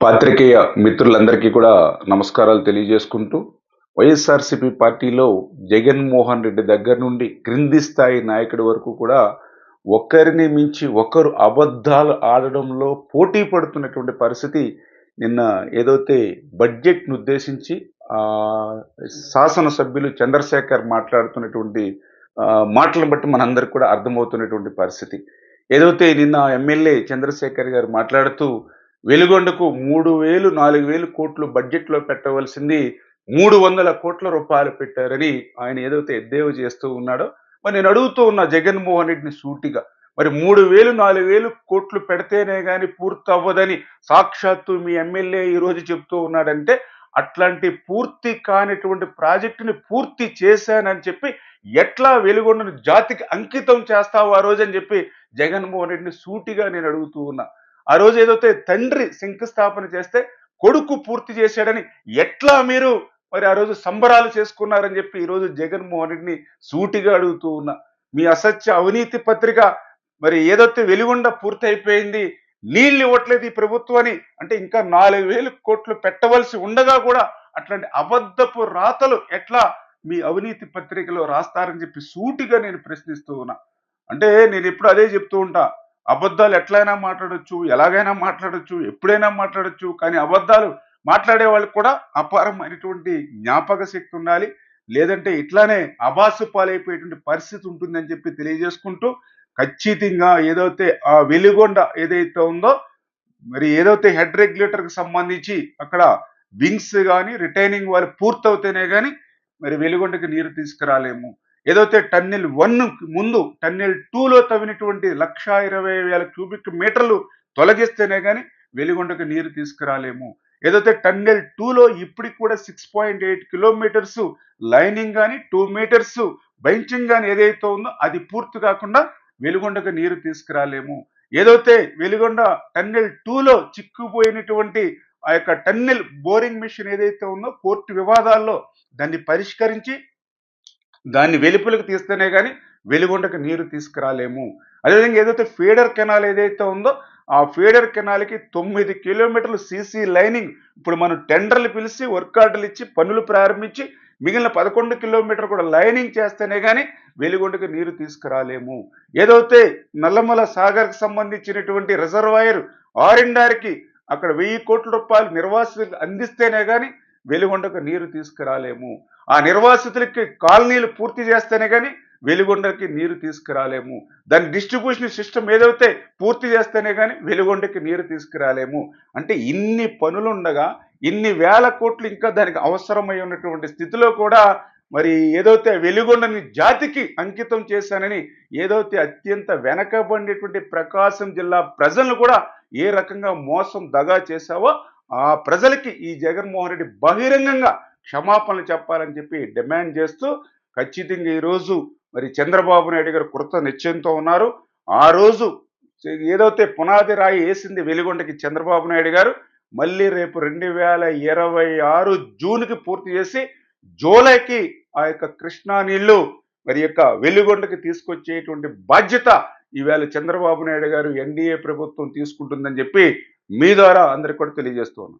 పాత్రికేయ మిత్రులందరికీ కూడా నమస్కారాలు తెలియజేసుకుంటూ వైఎస్ఆర్సీపీ పార్టీలో జగన్మోహన్ రెడ్డి దగ్గర నుండి క్రింది స్థాయి నాయకుడి వరకు కూడా ఒకరిని మించి ఒకరు అబద్ధాలు ఆడడంలో పోటీ పడుతున్నటువంటి పరిస్థితి నిన్న ఏదైతే బడ్జెట్ను ఉద్దేశించి శాసనసభ్యులు చంద్రశేఖర్ మాట్లాడుతున్నటువంటి మాటలను బట్టి మనందరికి కూడా అర్థమవుతున్నటువంటి పరిస్థితి. ఏదైతే నిన్న ఎమ్మెల్యే చంద్రశేఖర్ గారు మాట్లాడుతూ వెలుగొండకు మూడు వేలు నాలుగు వేలు కోట్లు బడ్జెట్లో పెట్టవలసింది మూడు వందల కోట్ల రూపాయలు పెట్టారని ఆయన ఏదైతే ఎద్దేవా చేస్తూ ఉన్నాడో మరి నేను అడుగుతూ ఉన్న జగన్మోహన్ రెడ్డిని సూటిగా మరి మూడు వేలు నాలుగు వేలు కోట్లు పెడితేనే కానీ పూర్తి అవ్వదని సాక్షాత్తు మీ ఎమ్మెల్యే ఈ రోజు చెప్తూ ఉన్నాడంటే అట్లాంటి పూర్తి కానిటువంటి ప్రాజెక్టుని పూర్తి చేశానని చెప్పి ఎట్లా వెలుగొండను జాతికి అంకితం చేస్తావు ఆ రోజు అని చెప్పి జగన్మోహన్ రెడ్డిని సూటిగా నేను అడుగుతూ ఉన్నా. ఆ రోజు ఏదైతే తండ్రి శంకుస్థాపన చేస్తే కొడుకు పూర్తి చేశాడని ఎట్లా మీరు మరి ఆ రోజు సంబరాలు చేసుకున్నారని చెప్పి ఈరోజు జగన్మోహన్ రెడ్డిని సూటిగా అడుగుతూ ఉన్నా. మీ అసత్య అవినీతి పత్రిక మరి ఏదైతే వెలుగుండ పూర్తి అయిపోయింది నీళ్ళు ఇవ్వట్లేదు ఈ ప్రభుత్వాన్ని అంటే ఇంకా నాలుగు వేలు కోట్లు పెట్టవలసి ఉండగా కూడా అట్లాంటి అబద్ధపు రాతలు ఎట్లా మీ అవినీతి పత్రికలో రాస్తారని చెప్పి సూటిగా నేను ప్రశ్నిస్తూ ఉన్నా. అంటే నేను ఎప్పుడు అదే చెప్తూ ఉంటా అబద్ధాలు ఎట్లయినా మాట్లాడచ్చు ఎలాగైనా మాట్లాడచ్చు ఎప్పుడైనా మాట్లాడచ్చు కానీ అబద్ధాలు మాట్లాడే వాళ్ళకి కూడా అపారమైనటువంటి జ్ఞాపక శక్తి ఉండాలి. లేదంటే ఇట్లానే అబాసు పాలైపోయేటువంటి పరిస్థితి ఉంటుందని చెప్పి తెలియజేసుకుంటూ ఖచ్చితంగా ఏదైతే ఆ వెలుగొండ ఏదైతే ఉందో మరి ఏదైతే హెడ్ రెగ్యులేటర్కి సంబంధించి అక్కడ వింగ్స్ కానీ రిటైనింగ్ వాళ్ళు పూర్తవుతేనే కానీ మరి వెలుగొండకి నీరు తీసుకురాలేము. ఏదైతే టన్నెల్ వన్ ముందు టన్నెల్ టూలో తవ్వినటువంటి లక్ష ఇరవై వేల క్యూబిక్ మీటర్లు తొలగిస్తేనే కానీ వెలిగొండకు నీరు తీసుకురాలేము. ఏదైతే టన్నెల్ టూలో ఇప్పటికి కూడా six point eight kilometres lining కానీ టూ మీటర్స్ బెంచింగ్ కానీ ఏదైతే ఉందో అది పూర్తి కాకుండా వెలుగొండకు నీరు తీసుకురాలేము. ఏదైతే వెలుగొండ టన్నెల్ టూలో చిక్కుపోయినటువంటి ఆ యొక్క టన్నెల్ బోరింగ్ మిషన్ ఏదైతే ఉందో కోర్టు వివాదాల్లో దాన్ని పరిష్కరించి దాన్ని వెలుపులకు తీస్తేనే కానీ వెలుగుండకు నీరు తీసుకురాలేము. అదేవిధంగా ఏదైతే ఫీడర్ కెనాల్ ఏదైతే ఉందో ఆ ఫీడర్ కెనాల్కి తొమ్మిది కిలోమీటర్లు సీసీ లైనింగ్ ఇప్పుడు మనం టెండర్లు పిలిచి వర్క్ ఆర్డర్లు ఇచ్చి పనులు ప్రారంభించి మిగిలిన పదకొండు కిలోమీటర్ కూడా లైనింగ్ చేస్తేనే కానీ వెలుగొండకు నీరు తీసుకురాలేము. ఏదైతే నల్లమల సాగర్కి సంబంధించినటువంటి రిజర్వాయర్ ఆరిండార్కి అక్కడ వెయ్యి కోట్ల రూపాయలు నిర్వాసితులకు అందిస్తేనే కానీ వెలుగొండకు నీరు తీసుకురాలేము. ఆ నిర్వాసితులకి కాలనీలు పూర్తి చేస్తేనే కానీ వెలుగొండకి నీరు తీసుకురాలేము. దాని డిస్ట్రిబ్యూషన్ సిస్టమ్ ఏదైతే పూర్తి చేస్తేనే కానీ వెలుగొండకి నీరు తీసుకురాలేము. అంటే ఇన్ని పనులుండగా ఇన్ని వేల కోట్లు ఇంకా దానికి అవసరమై ఉన్నటువంటి స్థితిలో కూడా మరి ఏదైతే వెలుగొండని జాతికి అంకితం చేశానని ఏదైతే అత్యంత వెనకబడినటువంటి ప్రకాశం జిల్లా ప్రజలను కూడా ఏ రకంగా మోసం దగా చేశావో ఆ ప్రజలకి ఈ జగన్మోహన్ రెడ్డి బహిరంగంగా క్షమాపణలు చెప్పాలని చెప్పి డిమాండ్ చేస్తూ ఖచ్చితంగా ఈరోజు మరి చంద్రబాబు నాయుడు గారు కృత నిశ్చయంతో ఉన్నారు. ఆ రోజు ఏదైతే పునాది రాయి వేసింది వెలిగొండకి చంద్రబాబు నాయుడు గారు మళ్ళీ రేపు రెండు వేల ఇరవై ఆరు జూన్కి పూర్తి చేసి జూలైకి ఆ యొక్క కృష్ణా నీళ్ళు మరి యొక్క వెలుగొండకి తీసుకొచ్చేటువంటి బాధ్యత ఈవేళ చంద్రబాబు నాయుడు గారు ఎన్డీఏ ప్రభుత్వం తీసుకుంటుందని చెప్పి మీ ద్వారా అందరికి కూడా తెలియజేస్తున్నాను